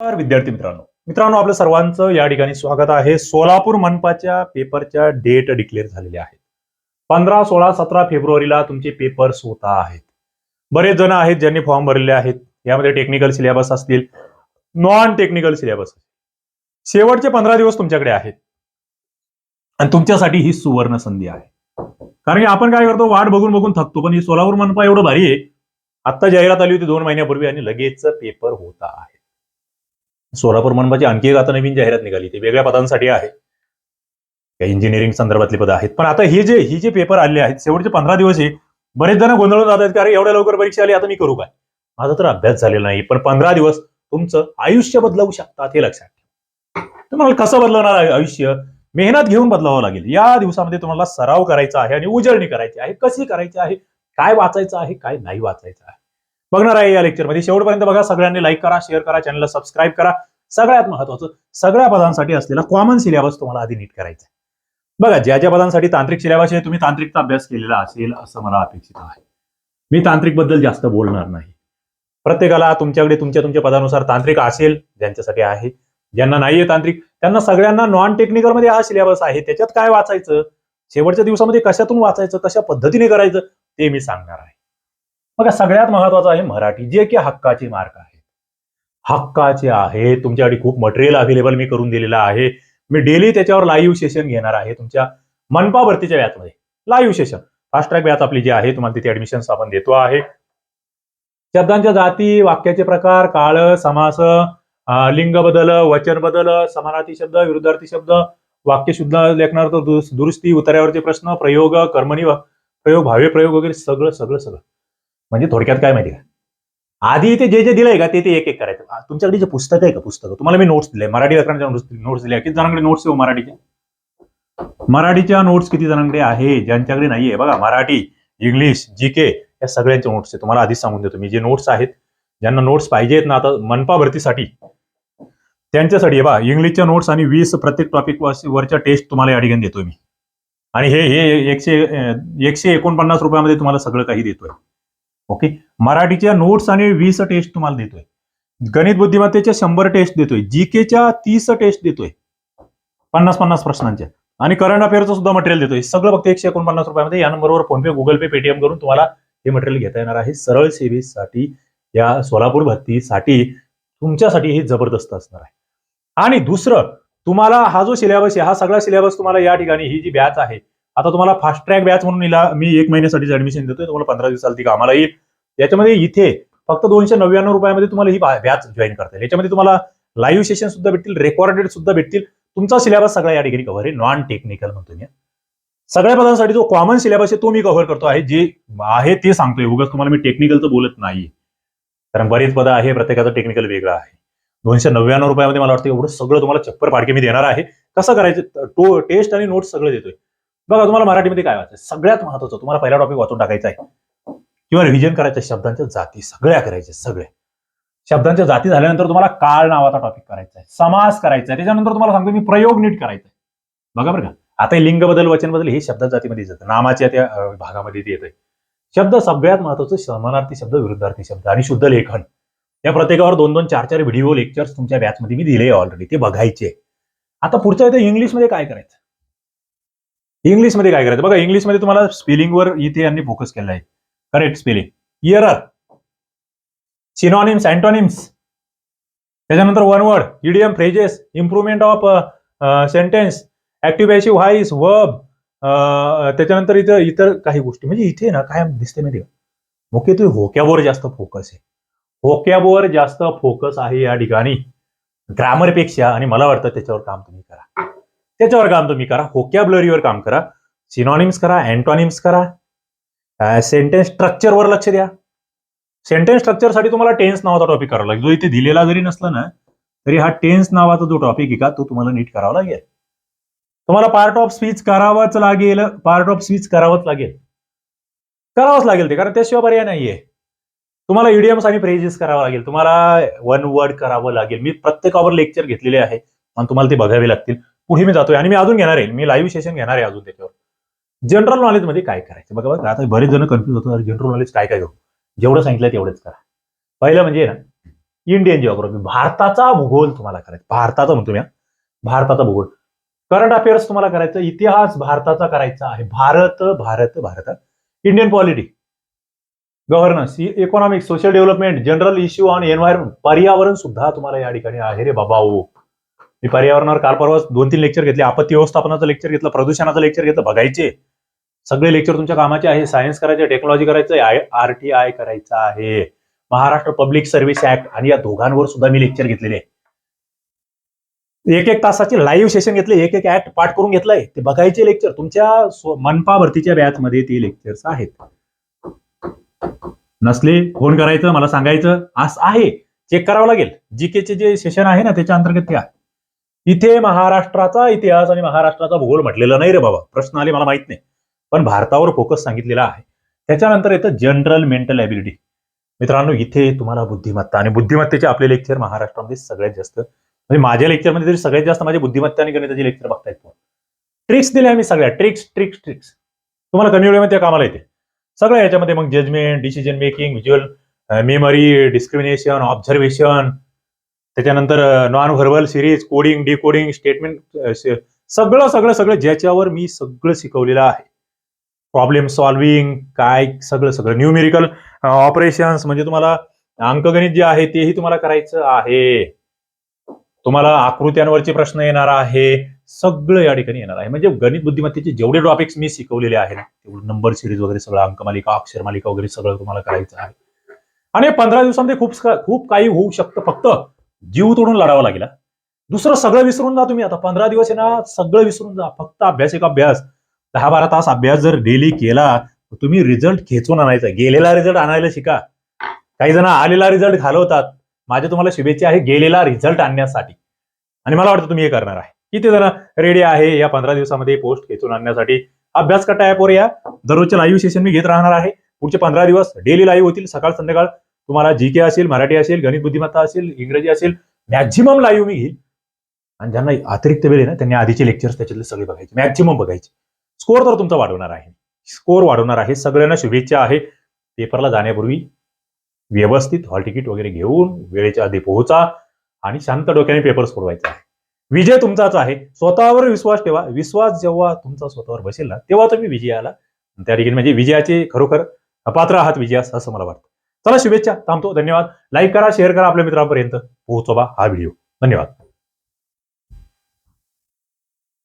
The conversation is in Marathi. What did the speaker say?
नमस्कार विद्यार्थी मित्रांनो. मित्रांनो आपलं सर्वांचं या ठिकाणी स्वागत आहे. सोलापूर मनपाच्या पेपरच्या डेट डिक्लेअर झालेल्या आहेत. पंधरा सोळा सतरा फेब्रुवारीला तुमचे पेपर्स होत आहेत. बरेच जण आहेत ज्यांनी फॉर्म भरलेले आहेत. यामध्ये टेक्निकल सिलेबस असतील. नॉन टेक्निकल सिलेबस शेवटचे पंधरा दिवस तुमच्याकडे आहेत. आणि तुमच्यासाठी ही सुवर्ण संधी आहे. कारण की आपण काय करतो वाट बघून बघून थकतो. पण ही सोलापूर मनपा एवढं भारी आहे. आत्ता जाहिरात आली होती दोन महिन्यापूर्वी आणि लगेच पेपर होता आहे. सोलापूर मनपाची आणखी एक आता नवीन जाहिरात निघाली ती वेगळ्या पदांसाठी आहे. काही इंजिनिअरिंग संदर्भातली पदं आहेत. पण आता हे जे ही जे पेपर आले आहेत शेवटचे पंधरा दिवस आहे बरेच जण गोंधळून जातात की अरे एवढ्या लवकर परीक्षा आली आता मी करू काय? माझा तर अभ्यास झालेला नाही पण पंधरा दिवस तुमचं आयुष्य बदलवू शकतात हे लक्षात ठेवा. तुम्हाला कसं बदलवणार आहे आयुष्य? मेहनत घेऊन बदलावं लागेल. या दिवसामध्ये तुम्हाला सराव करायचा आहे आणि उजळणी करायची आहे कशी करायची आहे काय वाचायचं आहे काय नाही वाचायचं आहे. बघणार आहे या लेक्चरमध्ये शेवटपर्यंत बघा. सगळ्यांनी लाईक करा शेअर करा चॅनलला सबस्क्राईब करा. सगळ्यात महत्वाचं सगळ्या पदांसाठी असलेला कॉमन सिलेबस तुम्हाला आधी नीट करायचा बघा ज्या ज्या पदांसाठी तांत्रिक सिलेबस आहे तुम्ही तांत्रिकचा अभ्यास केलेला असेल असं मला अपेक्षित आहे. मी तांत्रिकबद्दल जास्त बोलणार नाही. प्रत्येकाला तुमच्याकडे तुमच्या तुमच्या पदानुसार तांत्रिक असेल ज्यांच्यासाठी आहे. ज्यांना नाहीये तांत्रिक त्यांना सगळ्यांना नॉन टेक्निकलमध्ये हा सिलेबस आहे. त्याच्यात काय वाचायचं? शेवटच्या दिवसामध्ये कशातून वाचायचं? कशा पद्धतीने करायचं? ते मी सांगणार आहे. बघा सगळ्यात महत्वाचं आहे मराठी जे की हक्काचे मार्क आहेत. हक्काचे आहे तुमच्याकडे खूप मटेरियल अवेलेबल मी करून दिलेलं आहे. मी डेली त्याच्यावर लाईव्ह सेशन घेणार आहे तुमच्या मनपा भरतीच्या बॅचमध्ये लाईव्ह सेशन फास्ट ट्रॅक व्यात आपली जी आहे तुम्हाला तिथे ऍडमिशन आपण देतो आहे. शब्दांच्या जाती वाक्याचे प्रकार काळ समास लिंग बदल वचन बदल समानार्थी शब्द विरुद्धार्थी शब्द वाक्य शुद्ध लेखनार्थ दुरुस्ती उतार्यावरचे प्रश्न प्रयोग कर्मणी प्रयोग भावे प्रयोग वगैरे सगळं सगळं सगळं. म्हणजे थोडक्यात काय माहिती का आधी इथे जे जे दिलंय का ते ते एक एक करायचं तुमच्याकडे जे पुस्तक आहे का पुस्तकं? तुम्हाला मी नोट्स दिले मराठी व्याकरणाच्या नोट्स दिले किती जणांकडे नोट्स आहे हो मराठीच्या मराठीच्या नोट्स किती जणांकडे आहे ज्यांच्याकडे नाहीये? बघा मराठी इंग्लिश जी के या सगळ्यांच्या नोट्स आहे. तुम्हाला आधीच सांगून देतो मी. जे नोट्स आहेत ज्यांना नोट्स पाहिजेत ना आता मनपा भरतीसाठी त्यांच्यासाठी बा इंग्लिशच्या नोट्स आणि वीस प्रत्येक टॉपिक वरच्या टेस्ट तुम्हाला या ठिकाणी देतोय मी. आणि हे हे एकशे एकशे एकोणपन्नास रुपयामध्ये तुम्हाला सगळं काही देतोय. ओके मराठीच्या नोट्स आणि वीस टेस्ट तुम्हाला देतोय. गणित बुद्धिमत्तेच्या शंभर टेस्ट देतोय. जी केच्या तीस टेस्ट देतोय. पन्नास पन्नास प्रश्नांच्या. आणि करंट अफेअरचं सुद्धा मटेरियल देतोय. सगळं फक्त एकशे एकोणपन्नास रुपयामध्ये या नंबरवर फोनपे गुगल पे पेटीएम करून तुम्हाला हे मटेरियल घेता येणार आहे. सरळ सेवेसाठी या सोलापूर भरतीसाठी तुमच्यासाठी हे जबरदस्त असणार आहे. आणि दुसरं तुम्हाला हा जो सिलेबस आहे हा सगळा सिलेबस तुम्हाला या ठिकाणी ही जी बॅच आहे आता तुम्हाला फास्ट ट्रॅक बॅच म्हणून हिला मी एक महिन्यासाठी ऍडमिशन देतोय तुम्हाला पंधरा दिवसाला ती कामाला येईल. याच्यामध्ये इथे फक्त दोनशे नव्याण्णव रुपयामध्ये तुम्हाला ही बॅच जॉईन करता येईल. याच्यामध्ये तुम्हाला लाईव्ह सेशन सुद्धा भेटतील रेकॉर्डेड सुद्धा भेटतील. तुमचा सिलेबस सगळा या ठिकाणी कव्हर आहे. नॉन टेक्निकल म्हणतो मी. सगळ्या पदांसाठी जो कॉमन सिलेबस आहे तो मी कव्हर करतो आहे. जे आहे ते सांगतोय. उगाच तुम्हाला मी टेक्निकलचं बोलत नाही. कारण बरेच पदं आहे प्रत्येकाचं टेक्निकल वेगळं आहे. दोनशे नव्याण्णव रुपयामध्ये मला वाटतं एवढं सगळं तुम्हाला चप्पर पाडके मी देणार आहे. कसं करायचं? तो टेस्ट आणि नोट्स सगळं देतोय. बघा तुम्हाला मराठीमध्ये काय वाचायचं सगळ्यात महत्वाचं तुम्हाला पहिला टॉपिक वाचून टाकायचा आहे. किंवा रिव्हिजन करायचं शब्दांच्या जाती सगळ्या करायच्या सगळ्या. शब्दांच्या जाती झाल्यानंतर तुम्हाला काळ नावाचा टॉपिक करायचा आहे. समास करायचा आहे. त्याच्यानंतर तुम्हाला सांगतो मी प्रयोग नीट करायचा आहे. बघा बरं का. आता लिंग बदल वचन बदल हे शब्द जातीमध्ये येतात. नामाच्या त्या भागामध्ये ते आहे शब्द सगळ्यात महत्वाचं समानार्थी शब्द विरुद्धार्थी शब्द आणि शुद्ध लेखन. या प्रत्येकावर दोन दोन चार चार व्हिडिओ लेक्चर्स तुमच्या बॅचमध्ये मी दिले ऑलरेडी ते बघायचे. आता पुढच्या इथे इंग्लिशमध्ये काय करायचं? इंग्लिशमध्ये काय करायचं? बघा इंग्लिशमध्ये तुम्हाला स्पेलिंगवर इथे यांनी फोकस केला आहे. Correct spelling error synonyms antonyms त्याच्यानंतर one word idiom phrases improvement of sentence active passive voice verb त्याच्यानंतर इथं इतर काही गोष्टी. म्हणजे इथे ना काय दिसते माहिती का? मुख्यत्वे होक्यावर जास्त फोकस आहे. होक्यावर जास्त फोकस आहे या ठिकाणी. ग्रामरपेक्षा आणि मला वाटतं त्याच्यावर काम तुम्ही करा. त्याच्यावर काम तुम्ही करा. होक्याब्लरीवर काम करा. सिनॉनिम्स करा अँटॉनिम्स करा. सेंटेन्स स्ट्रक्चरवर लक्ष द्या. सेंटेन्स स्ट्रक्चरसाठी तुम्हाला टेन्स नावाचा टॉपिक करावा लागेल. जो इथे दिलेला जरी नसला ना तरी हा टेन्स नावाचा जो टॉपिक आहे का तो तुम्हाला नीट करावा लागेल. तुम्हाला पार्ट ऑफ स्पीच करावाच लागेल. पार्ट ऑफ स्पीच करावंच लागेल. करावंच लागेल ते कारण त्याशिवाय पर्याय नाहीये. तुम्हाला इडियम्स आणि फ्रेजेस करावं लागेल. तुम्हाला वन वर्ड करावं लागेल. मी प्रत्येकावर लेक्चर घेतलेले आहे. आणि तुम्हाला ते बघावे लागतील. पुढे मी जातोय आणि मी अजून घेणार आहे. मी लाईव्ह सेशन घेणार आहे अजून त्याच्यावर. जनरल नॉलेजमध्ये काय करायचं? बघा बघा आता बरेच जण कन्फ्युज होतो जनरल नॉलेज काय काय करू? जेवढं सांगितलं तेवढंच करा. पहिलं म्हणजे ना इंडियन जिओग्राफी भारताचा भूगोल तुम्हाला करायचा. भारताचा म्हणतो मी भारताचा भूगोल. करंट अफेअर्स तुम्हाला करायचं. इतिहास भारताचा करायचा आहे. Bharat Bharat Bharat. Indian polity governance economic social development general issue on environment पर्यावरण सुद्धा तुम्हाला या ठिकाणी आहे रे बाबा. ओ. मी पर्यावरणावर काल परवा दोन तीन लेक्चर घेतले. आपत्ती व्यवस्थापनाचं लेक्चर घेतलं प्रदूषणाचं लेक्चर घेतलं बघायचे. सगळे लेक्चर तुमच्या कामाचे आहे. सायन्स करायचे टेक्नॉलॉजी करायचं आहे आर टी आय करायचं आहे. महाराष्ट्र पब्लिक सर्व्हिस ऍक्ट आणि या दोघांवर सुद्धा मी लेक्चर घेतलेले. आहे एक एक तासाचे लाईव्ह सेशन घेतले एक एक ऍक्ट पाठ करून घेतलंय. ते बघायचे लेक्चर तुमच्या मनपा भरतीच्या बॅच मध्ये ते लेक्चर्स आहेत. नसले फोन करायचं मला सांगायचं असं आहे. चेक करावं लागेल. जीकेचे जे सेशन आहे ना त्याच्या अंतर्गत त्या इथे महाराष्ट्राचा इतिहास आणि महाराष्ट्राचा भूगोल म्हटलेला नाही रे बाबा. प्रश्न आले मला माहीत नाही. पण भारतावर फोकस सांगितलेला आहे. त्याच्यानंतर येतं जनरल मेंटल ॲबिलिटी मित्रांनो इथे तुम्हाला बुद्धिमत्ता आणि बुद्धिमत्तेचे आपले लेक्चर महाराष्ट्रामध्ये सगळ्यात जास्त. म्हणजे माझ्या लेक्चरमध्ये तरी सगळ्यात जास्त माझे बुद्धिमत्ता आणि गणिताचे लेक्चर बघतायत ट्रिक्स दिल्या मी सगळ्या. ट्रिक्स ट्रिक्स ट्रिक्स तुम्हाला कमी वेळेमध्ये कामाला येते. सगळं याच्यामध्ये मग judgement decision making visual memory discrimination observation त्याच्यानंतर non verbal series coding decoding statement सगळं सगळं सगळं ज्याच्यावर मी सगळं शिकवलेलं आहे. प्रॉब्लेम सॉल्विंग काय सगळं सगळं. न्यूमेरिकल ऑपरेशन्स म्हणजे तुम्हाला अंकगणित जे आहे तेही तुम्हाला करायचं आहे. तुम्हाला आकृत्यांवरचे प्रश्न येणार आहे. सगळं या ठिकाणी येणार आहे. म्हणजे गणित बुद्धिमत्तेचे जेवढे टॉपिक्स मी शिकवलेले आहे ना तेवढं नंबर सिरीज वगैरे सगळं अंकमालिका अक्षर मालिका वगैरे सगळं तुम्हाला करायचं आहे. आणि पंधरा दिवसामध्ये खूप खूप काही होऊ शकतं फक्त. जीव तोडून लढावा लागेल. दुसरं सगळं विसरून जा तुम्ही. आता पंधरा दिवस आहे ना सगळं विसरून जा. फक्त अभ्यास एक अभ्यास. दहा बारा तास अभ्यास जर डेली केला तर तुम्ही रिझल्ट खेचून आणायचा. गेलेला रिझल्ट आणायला शिका. काही जण आलेला रिझल्ट घालवतात. माझ्या तुम्हाला शुभेच्छा आहे गेलेला रिझल्ट आणण्यासाठी. आणि मला वाटतं तुम्ही हे करणार आहे. किती जण रेडी आहे या पंधरा दिवसामध्ये पोस्ट खेचून आणण्यासाठी? अभ्यास कट्टा ॲपवर या. दररोजचे लाईव्ह सेशन मी घेत राहणार आहे. पुढचे पंधरा दिवस डेली लाईव्ह होतील. सकाळ संध्याकाळ तुम्हाला जी के असेल मराठी असेल गणित बुद्धिमत्ता असेल इंग्रजी असेल मॅक्झिमम लाईव्ह मी घेईल. आणि ज्यांना अतिरिक्त वेळ आहे ना त्यांनी आधीचे लेक्चर्स त्याच्यातले सगळे बघायचे मॅक्झिमम बघायचे. स्कोअर तर तुमचा वाढवणार आहे. स्कोर वाढवणार आहे. सगळ्यांना शुभेच्छा आहे. पेपरला जाण्यापूर्वी व्यवस्थित हॉल तिकीट वगैरे घेऊन वेळेच्या आधी पोहोचा आणि शांत डोक्याने पेपर सोडवायचा आहे. विजय तुमचाच आहे. स्वतःवर विश्वास ठेवा. विश्वास जेव्हा तुमचा स्वतःवर बसेल ना तेव्हा तुम्ही विजयाला त्या ठिकाणी म्हणजे विजयाचे खरोखर अपात्र आहात विजयास असं मला वाटतं. चला शुभेच्छा थांबतो धन्यवाद. लाईक करा शेअर करा आपल्या मित्रांपर्यंत. पोहोचवा हा व्हिडिओ धन्यवाद.